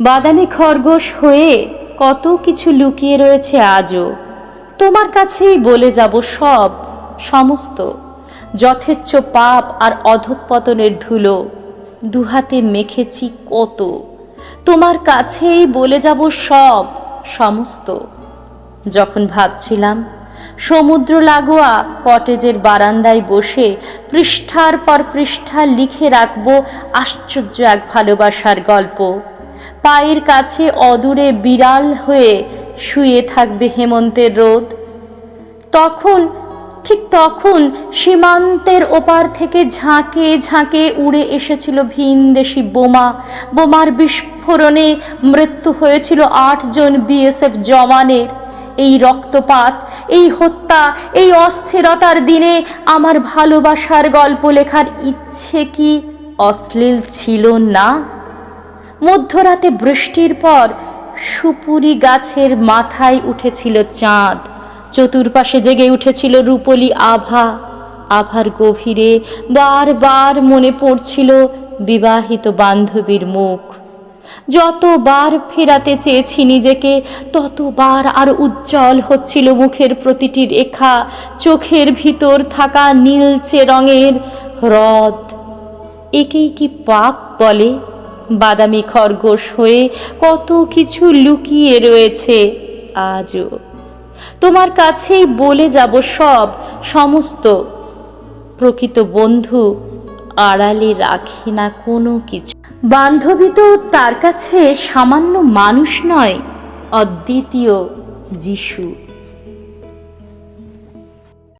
বাদামি খরগোশ হয়ে কত কিছু লুকিয়ে রয়েছে আজও। তোমার কাছেই বলে যাব সব, সমস্ত। যথেচ্ছ পাপ আর অধঃপতনের ধুলো, দুহাতে মেখেছি কত। তোমার কাছেই বলে যাব সব, সমস্ত। যখন ভাবছিলাম, সমুদ্র লাগোয়া কটেজের বারান্দায় বসে পৃষ্ঠার পর পৃষ্ঠা লিখে রাখব আশ্চর্য এক ভালোবাসার গল্প। পায়ের কাছে অদূরে বিড়াল হয়ে শুয়ে থাকবে হেমন্তের রোদ। তখন, ঠিক তখন সীমান্তের ওপার থেকে ঝাঁকে ঝাঁকে উড়ে এসেছিল ভিনদেশি বোমা। বোমার বিস্ফোরণে মৃত্যু হয়েছিল আটজন বিএসএফ জওয়ানের। এই রক্তপাত, এই হত্যা, এই অস্থিরতার দিনে আমার ভালোবাসার গল্প লেখার ইচ্ছে কি অশ্লীল ছিল না? মধ্যরাতে বৃষ্টির পর সুপুরি গাছের মাথায় উঠেছিল চাঁদ। চতুর্পাশে জেগে উঠেছিল রূপলি আভা। আভার গভীরে বারবার মনে পড়ছিল বিবাহিত বান্ধবীর মুখ। যতবার ফেরাতে চেয়েছি নিজেকে, ততবার আর উজ্জ্বল হচ্ছিল মুখের প্রতিটি রেখা, চোখের ভিতর থাকা নীলচে রঙের হ্রদ একেই কি পাপ বলে? বাদামি খরগোশ হয়ে কত কিছু লুকিয়ে রয়েছে আজও। তোমার কাছেই বলে যাব সব, সমস্ত। প্রকৃত বন্ধু আড়ালে রাখি না কোনো কিছু। বান্ধবী তো তার কাছে সামান্য মানুষ নয়, অদ্বিতীয় যিশু।